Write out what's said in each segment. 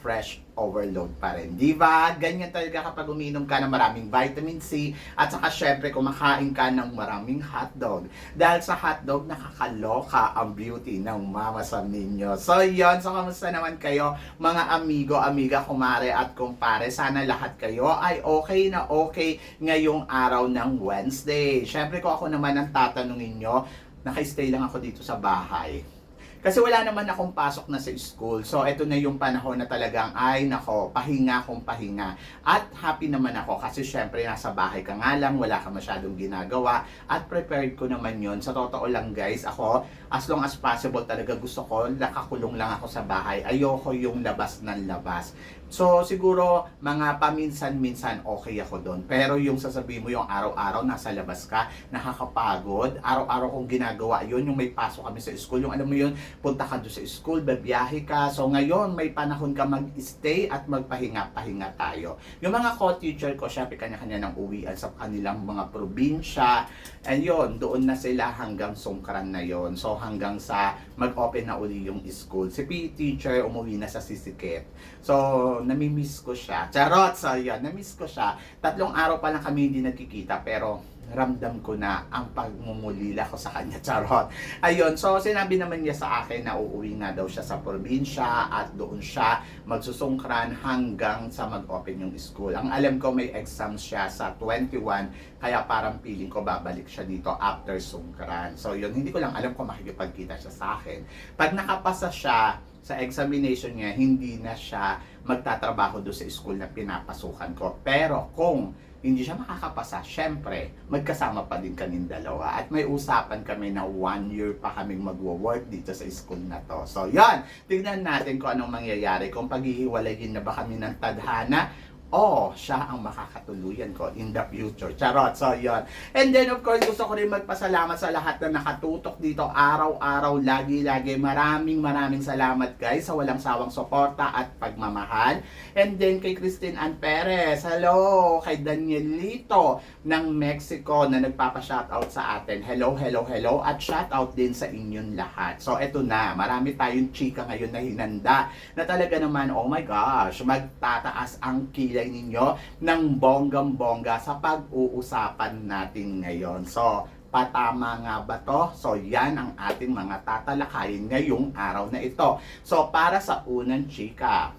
fresh overload pa rin. Di ba? Ganyan talaga kapag uminom ka ng maraming vitamin C at saka syempre kumakain ka ng maraming hotdog. Dahil sa hotdog, nakakaloka ang beauty ng mama sa ninyo. So yon so kamusta naman kayo mga amigo, amiga, kumare at kumpare. Sana lahat kayo ay okay na okay ngayong araw ng Wednesday. Syempre kung ako naman ang tatanungin nyo, naka-stay lang ako dito sa bahay. Kasi wala naman akong pasok na sa school. So, ito na yung panahon na talagang, ay nako, pahinga kong pahinga. At happy naman ako kasi syempre nasa bahay ka nga lang, wala ka masyadong ginagawa. At prepared ko naman yon Sa totoo lang guys, ako, as long as possible talaga gusto ko, nakakulong lang ako sa bahay. Ayoko yung labas ng labas. So, siguro, mga paminsan-minsan okay ako doon. Pero yung sasabihin mo yung araw-araw, nasa labas ka, nakakapagod. Araw-araw kong ginagawa yun, yung may pasok kami sa school. Yung alam mo yun, punta ka doon sa school, babiyahe ka. So, ngayon, may panahon ka mag-stay at magpahinga-pahinga tayo. Yung mga co-teacher ko, syempre, kanya-kanya ng uwian sa kanilang mga probinsya. And yun, doon na sila hanggang sungkran na yon So, hanggang sa mag-open na uli yung school. Si PE teacher, umuwi na sa Sisikip. So, namimiss ko siya. Charot! So, yun, namiss ko siya. Tatlong araw pa lang kami hindi nagkikita, pero ramdam ko na ang pagmumulila ko sa kanya. Charot! Ayun, so sinabi naman niya sa akin na uuwi nga daw siya sa probinsya at doon siya magsusungkran hanggang sa mag-open yung school. Ang alam ko may exam siya sa 21, kaya parang feeling ko babalik siya dito after sungkran. So yun, hindi ko lang alam kung makikipagkita siya sa akin. Pag nakapasa siya, sa examination niya, hindi na siya magtatrabaho do sa school na pinapasukan ko. Pero kung hindi siya makakapasa, syempre, magkasama pa din kaming dalawa. At may usapan kami na one year pa kaming magwo-work dito sa school na to. So, yan. Tignan natin kung anong mangyayari. Kung paghihiwalayin na ba kami ng tadhana o siya ang makakatuluyan ko in the future. Charot. So, yon. And then, of course, gusto ko rin magpasalamat sa lahat na nakatutok dito araw-araw, lagi-lagi. Maraming maraming salamat guys sa walang sawang suporta at pagmamahal. And then, kay Christine Ann Perez. Hello! Kay Danielito ng Mexico na nagpapa-shoutout sa atin. Hello, hello, hello. At shoutout din sa inyong lahat. So, eto na. Marami tayong chika ngayon na hinanda na talaga naman, oh my gosh, magtataas ang kilay ninyo ng bonggang-bongga sa pag-uusapan natin ngayon. So, patama nga ba to? So, yan ang ating mga tatalakayin ngayong araw na ito. So, para sa unang chika,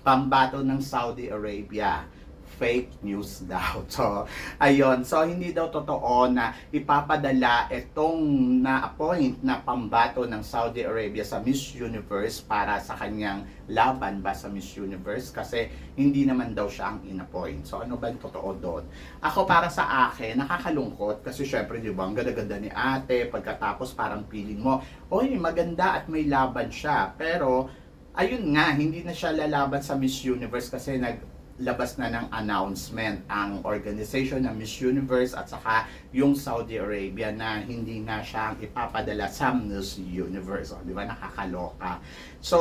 pambato ng Saudi Arabia fake news daw. So, ayun. So, hindi daw totoo na ipapadala itong na-appoint na pambato ng Saudi Arabia sa Miss Universe para sa kanyang laban ba sa Miss Universe kasi hindi naman daw siya ang in-appoint. So, ano ba yung totoo doon? Ako para sa akin, nakakalungkot kasi syempre, di ba, ang ganda-ganda ni ate, pagkatapos parang feeling mo, oy, maganda at may laban siya. Pero, ayun nga, hindi na siya lalaban sa Miss Universe kasi nag labas na ng announcement ang organization ng Miss Universe at saka yung Saudi Arabia na hindi na siya ang ipapadala sa Miss Universe. O, di ba? Nakakaloka. So,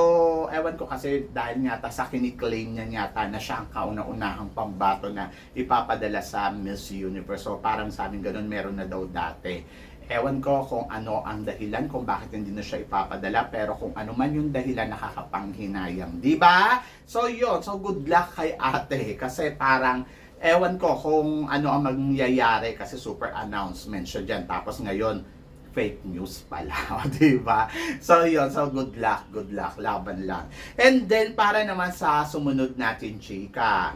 ewan ko kasi dahil yata sa kiniklaim niya yata na siya ang kauna-unahang pambato na ipapadala sa Miss Universe. So, parang sa amin ganun meron na daw dati. Ewan ko kung ano ang dahilan kung bakit hindi na siya ipapadala pero kung ano man yung dahilan nakakapanghinayang, 'di ba? So 'yun, so good luck kay Ate kasi parang ewan ko kung ano ang mangyayari kasi super announcement siya diyan tapos ngayon fake news pala, di ba? So yun, so good luck, good luck, laban lang. And then para naman sa sumunod natin, chika,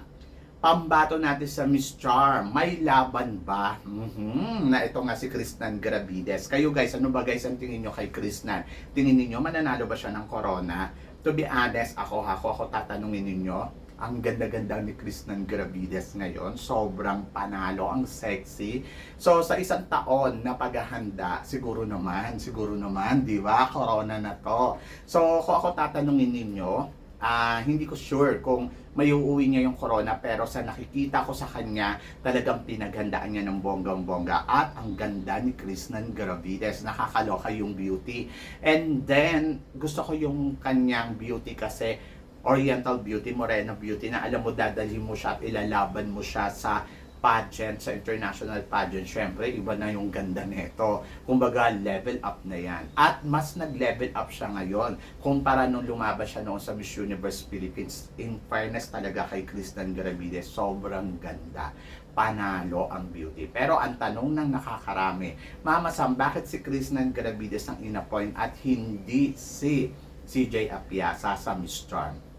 pambato natin sa Miss Charm. May laban ba? Mhm, Na ito nga si Kristnan Gravides. Kayo guys, ano ba guys ang tingin nyo kay Kristnan? Tingin niyo mananalo ba siya ng corona? To be honest, ako, ako, ako tatanungin ninyo, ang ganda-ganda ni Kristnan Gravides ngayon. Sobrang panalo, ang sexy. So, sa isang taon na paghahanda, siguro naman, siguro naman, di ba? Corona na to. So, kung ako tatanungin ninyo, ah hindi ko sure kung may uuwi niya yung corona pero sa nakikita ko sa kanya talagang pinaghandaan niya ng bonggang-bongga. At ang ganda ni Krishnan Gravides nakakaloka yung beauty. And then gusto ko yung kanyang beauty kasi oriental beauty, moreno beauty na alam mo dadalhin mo siya at ilalaban mo siya sa pageant, sa international pageant, syempre, iba na yung ganda nito. Kumbaga, level up na yan. At mas nag-level up siya ngayon kumpara nung lumabas siya noon sa Miss Universe Philippines. In fairness talaga kay Kristen Gravide, sobrang ganda. Panalo ang beauty. Pero ang tanong ng nakakarami, Mama Sam, bakit si Kristen Gravides ang inapoint at hindi si CJ Apiasa sa Miss Charm?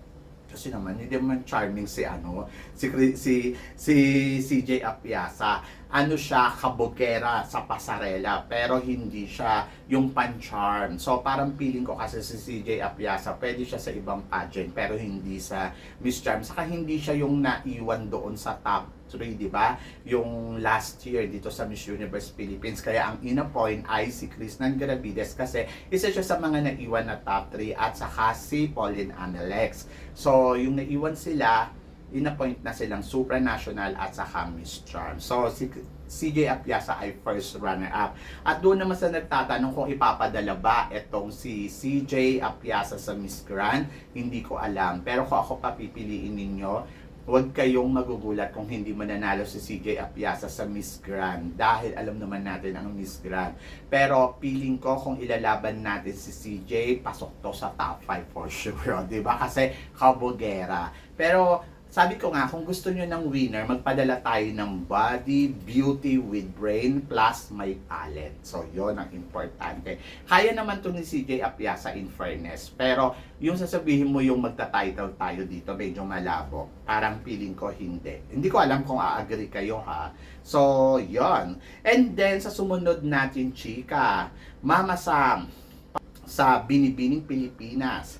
Kasi naman hindi naman charming si ano si si si CJ Apiasa. Ano siya kabogera sa pasarela pero hindi siya yung pan-charm. So parang feeling ko kasi si CJ Apiasa pwede siya sa ibang pageant pero hindi sa Miss Charm. Saka hindi siya yung naiwan doon sa top 3 di ba yung last year dito sa Miss Universe Philippines kaya ang ina-point ay si Krishnan Garavides kasi isa siya sa mga naiwan na top 3 at saka si Pauline Analex So, yung naiwan sila, in-appoint na silang supranational at saka Miss Charm. So, si CJ Apiasa ay first runner-up. At doon naman sa nagtatanong kung ipapadala ba itong si CJ Apiasa sa Miss Grand, hindi ko alam. Pero kung ako papipiliin ninyo, huwag kayong magugulat kung hindi mananalo si CJ Apiasa sa Miss Grand dahil alam naman natin ang Miss Grand. Pero feeling ko kung ilalaban natin si CJ, pasok to sa top 5 for sure, 'di ba? Kasi kabogera. Pero sabi ko nga, kung gusto nyo ng winner, magpadala tayo ng body, beauty with brain, plus may talent. So, yon ang importante. Kaya naman to ni CJ Apiasa in fairness. Pero, yung sasabihin mo yung magta-title tayo dito, medyo malabo. Parang feeling ko hindi. Hindi ko alam kung a-agree kayo ha. So, yon And then, sa sumunod natin, chika, Mama Sam, sa Binibining Pilipinas,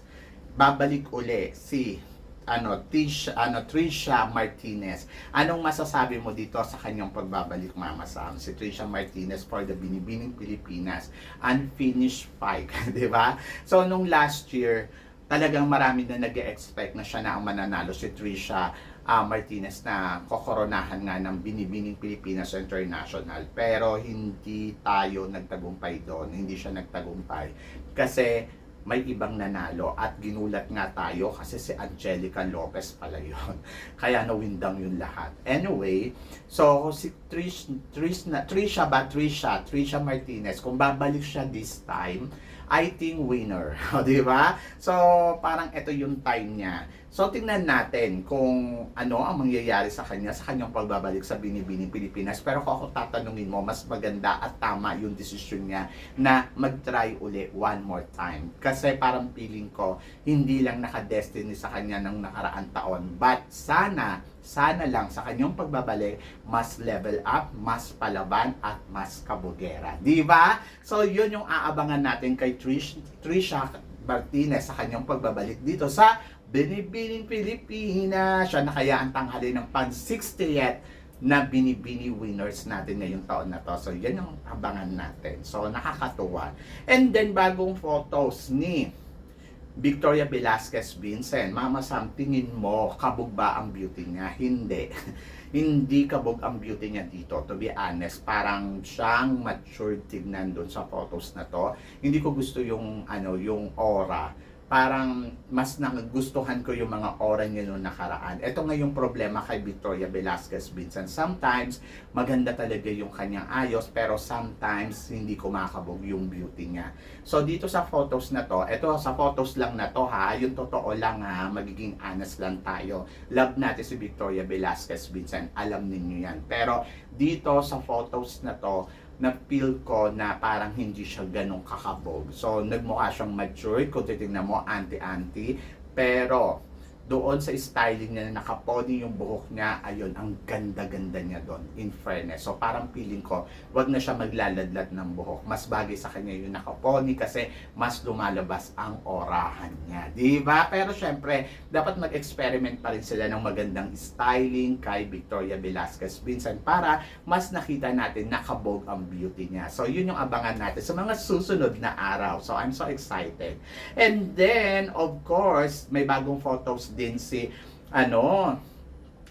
babalik uli si ano Tisha ano Trisha Martinez. Anong masasabi mo dito sa kanyang pagbabalik Mama Sam? Si Trisha Martinez for the Binibining Pilipinas unfinished fight, 'di ba? So nung last year, talagang marami na nag-expect na siya na ang mananalo si Trisha ah, Martinez na kokoronahan nga ng Binibining Pilipinas International pero hindi tayo nagtagumpay doon hindi siya nagtagumpay kasi may ibang nanalo at ginulat nga tayo kasi si Angelica Lopez pala yun. Kaya nawindang yun lahat. Anyway, so si Trish, Trish, na, Trisha ba? Trisha, Trisha Martinez, kung babalik siya this time, I think winner. O, di ba? So, parang ito yung time niya. So, tingnan natin kung ano ang mangyayari sa kanya sa kanyang pagbabalik sa Binibining Pilipinas. Pero kung ako tatanungin mo, mas maganda at tama yung desisyon niya na mag-try uli one more time. Kasi parang feeling ko, hindi lang naka-destiny sa kanya ng nakaraan taon. But sana, sana lang sa kanyang pagbabalik, mas level up, mas palaban, at mas kabugera. Di ba? So, yun yung aabangan natin kay Trish, Trisha Martinez sa kanyang pagbabalik dito sa Binibining Pilipinas. Siya na kaya ang tanghali ng pan 60th na binibini winners natin ngayong taon na to. So, yan yung abangan natin. So, nakakatuwa. And then, bagong photos ni Victoria Velasquez Vincent. Mama Sam, tingin mo, kabog ba ang beauty niya? Hindi. Hindi kabog ang beauty niya dito. To be honest, parang siyang matured tignan doon sa photos na to. Hindi ko gusto yung, ano, yung aura parang mas nagustuhan ko yung mga aura niya noong nakaraan. Ito nga yung problema kay Victoria Velasquez Vincent. Sometimes, maganda talaga yung kanyang ayos, pero sometimes, hindi kumakabog yung beauty niya. So, dito sa photos na to, ito sa photos lang na to ha, yung totoo lang ha, magiging honest lang tayo. Love natin si Victoria Velasquez Vincent, alam ninyo yan. Pero, dito sa photos na to, na feel ko na parang hindi siya ganong kakabog. So, nagmukha siyang mature, kung titignan mo, anti-anti. Pero, doon sa styling niya na nakapony yung buhok niya, ayun, ang ganda-ganda niya doon, in fairness. So, parang feeling ko, wag na siya maglaladlad ng buhok. Mas bagay sa kanya yung nakapony kasi mas lumalabas ang orahan niya. Di ba? Pero syempre, dapat mag-experiment pa rin sila ng magandang styling kay Victoria Velasquez Vincent para mas nakita natin nakabog ang beauty niya. So, yun yung abangan natin sa mga susunod na araw. So, I'm so excited. And then, of course, may bagong photos din si ano,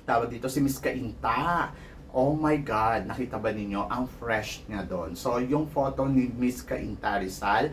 tawag dito si Miss Kainta. Oh my God, nakita ba ninyo ang fresh niya doon? So, yung photo ni Miss Kainta Rizal,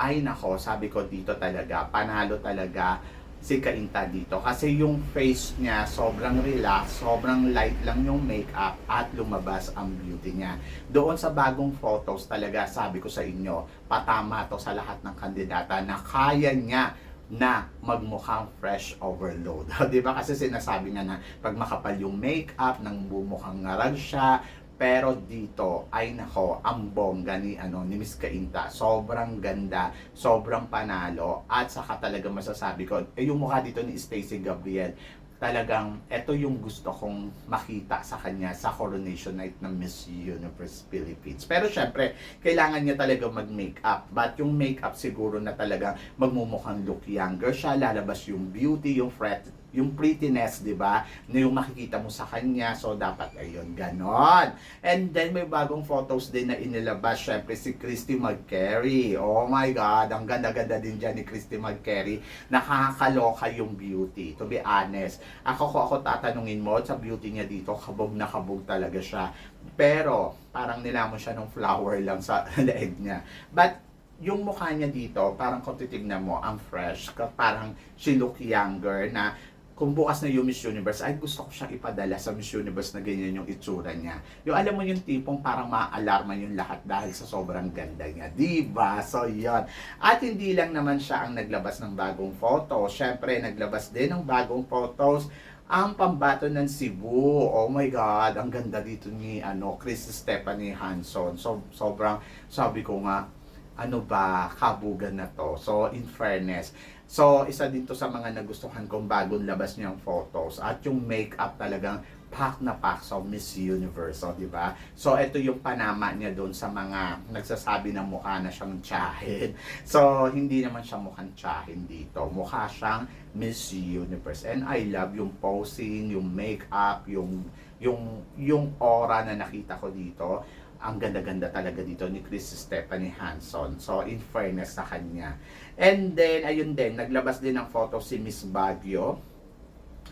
ay nako, sabi ko dito talaga, panalo talaga si Kainta dito. Kasi yung face niya, sobrang relax, sobrang light lang yung makeup at lumabas ang beauty niya. Doon sa bagong photos talaga, sabi ko sa inyo, patama to sa lahat ng kandidata na kaya niya na magmukhang fresh overload. 'Di ba? Kasi sinasabi nga na pag makapal yung makeup, nang bumukhang ngarag siya, pero dito ay nako, ang bongga ni ano ni Miss Kainta. Sobrang ganda, sobrang panalo at saka talaga masasabi ko, eh yung mukha dito ni Stacey Gabriel, talagang ito yung gusto kong makita sa kanya sa coronation night ng Miss Universe Philippines. Pero syempre, kailangan niya talaga mag-makeup. But yung makeup siguro na talaga magmumukhang look younger siya, lalabas yung beauty, yung fret, yung prettiness, di ba? Na yung makikita mo sa kanya. So, dapat ayun, ganon. And then, may bagong photos din na inilabas. Syempre, si Christy McCary. Oh my God, ang ganda-ganda din dyan ni Christy McCary. Nakakaloka yung beauty, to be honest. Ako ko ako tatanungin mo sa beauty niya dito, kabog na kabog talaga siya. Pero, parang nilamon siya ng flower lang sa leeg niya. But, yung mukha niya dito, parang kung titignan mo, ang fresh, parang she look younger na kung bukas na yung Miss Universe, ay gusto ko siyang ipadala sa Miss Universe na ganyan yung itsura niya. Yung alam mo yung tipong parang maaalarma yung lahat dahil sa sobrang ganda niya. Diba? So, yun. At hindi lang naman siya ang naglabas ng bagong photo. Siyempre, naglabas din ng bagong photos ang pambato ng Cebu. Oh my God, ang ganda dito ni ano, Chris Stephanie Hanson. So, sobrang, sabi ko nga, ano ba, kabugan na to. So, in fairness, so, isa dito sa mga nagustuhan kong bagong labas niyang photos. At yung makeup talagang pack na pack sa Miss Universe, so, di ba? So, ito yung panama niya doon sa mga nagsasabi na mukha na siyang tiyahin. So, hindi naman siya mukhang tiyahin dito. Mukha siyang Miss Universe. And I love yung posing, yung makeup, yung yung yung aura na nakita ko dito ang ganda-ganda talaga dito ni Chris Stephanie Hanson. So, in fairness sa kanya. And then, ayun din, naglabas din ng photo si Miss Baguio.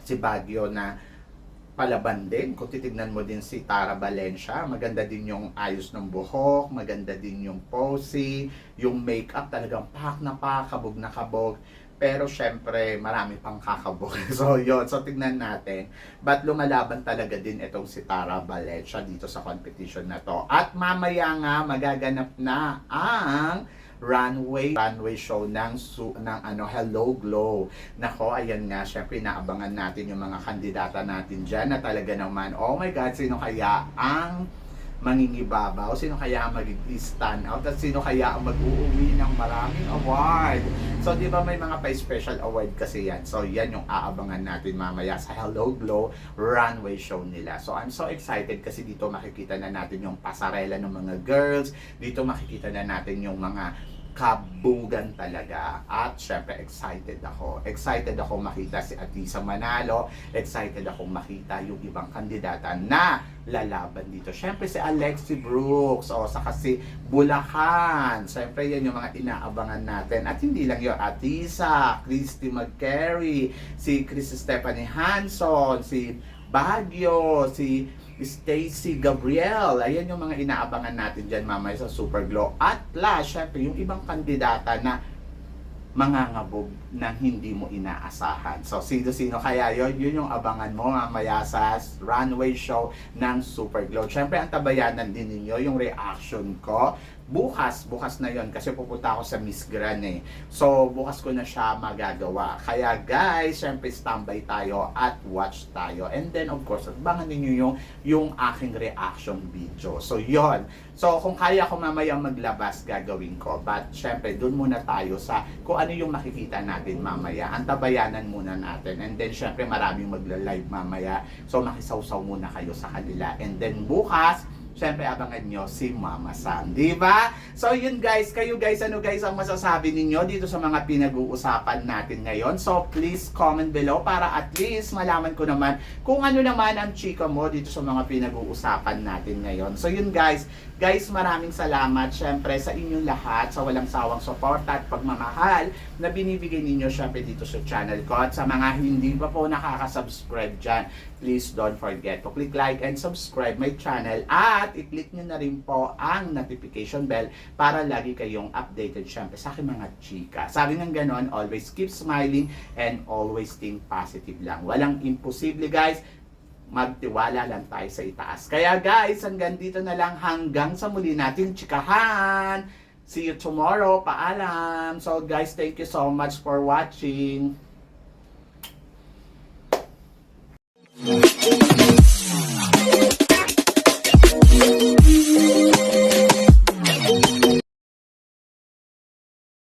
Si Baguio na palaban din. Kung titignan mo din si Tara Valencia, maganda din yung ayos ng buhok, maganda din yung posing, yung makeup talagang pak na pak, kabog na kabog. Pero syempre, marami pang kakabog. So, yun. So, tignan natin. But lumalaban talaga din itong si Tara Valencia dito sa competition na to. At mamaya nga, magaganap na ang runway runway show ng su, ng ano Hello Glow. Nako, ayan nga, syempre naabangan natin yung mga kandidata natin diyan na talaga naman, oh my god, sino kaya ang mangingibabaw, sino kaya ang mag-stand out, at sino kaya ang mag-uuwi ng maraming award. So, di ba may mga pa-special award kasi yan. So, yan yung aabangan natin mamaya sa Hello Glow runway show nila. So, I'm so excited kasi dito makikita na natin yung pasarela ng mga girls. Dito makikita na natin yung mga kabugan talaga. At syempre, excited ako. Excited ako makita si Atisa Manalo. Excited ako makita yung ibang kandidata na lalaban dito. Syempre, si Alexi Brooks. O, saka si Bulacan. Syempre, yan yung mga inaabangan natin. At hindi lang yun. Atisa, Christy McCary, si Chris Stephanie Hanson, si Baguio, si Stacy Gabriel. Ayan yung mga inaabangan natin dyan mamaya sa Super Glow. At plus, syempre, yung ibang kandidata na mangangabog na hindi mo inaasahan. So, sino-sino kaya yon Yun yung abangan mo mamaya sa runway show ng Super Glow. Syempre, ang tabayanan din ninyo yung reaction ko. Bukas, bukas na yon kasi pupunta ako sa Miss Grand eh. So, bukas ko na siya magagawa. Kaya guys, syempre standby tayo at watch tayo. And then, of course, abangan ninyo yung, yung aking reaction video. So, yon So, kung kaya ko mamaya maglabas, gagawin ko. But, syempre, dun muna tayo sa kung ano yung makikita natin mamaya. Ang tabayanan muna natin. And then, syempre, maraming magla-live mamaya. So, makisawsaw muna kayo sa kanila. And then, bukas, syempre abangan nyo si Mama Sam, di ba? So yun guys, kayo guys, ano guys ang masasabi ninyo dito sa mga pinag-uusapan natin ngayon? So please comment below para at least malaman ko naman kung ano naman ang chika mo dito sa mga pinag-uusapan natin ngayon. So yun guys, guys maraming salamat syempre sa inyong lahat sa walang sawang suporta at pagmamahal na binibigay ninyo syempre dito sa channel ko at sa mga hindi pa po nakaka-subscribe dyan, please don't forget to click like and subscribe my channel at i-click nyo na rin po ang notification bell para lagi kayong updated syempre sa aking mga chika. Sabi ng ganon, always keep smiling and always think positive lang. Walang imposible guys, magtiwala lang tayo sa itaas. Kaya guys, hanggang dito na lang hanggang sa muli natin chikahan. See you tomorrow. Paalam. So guys, thank you so much for watching. Thank you.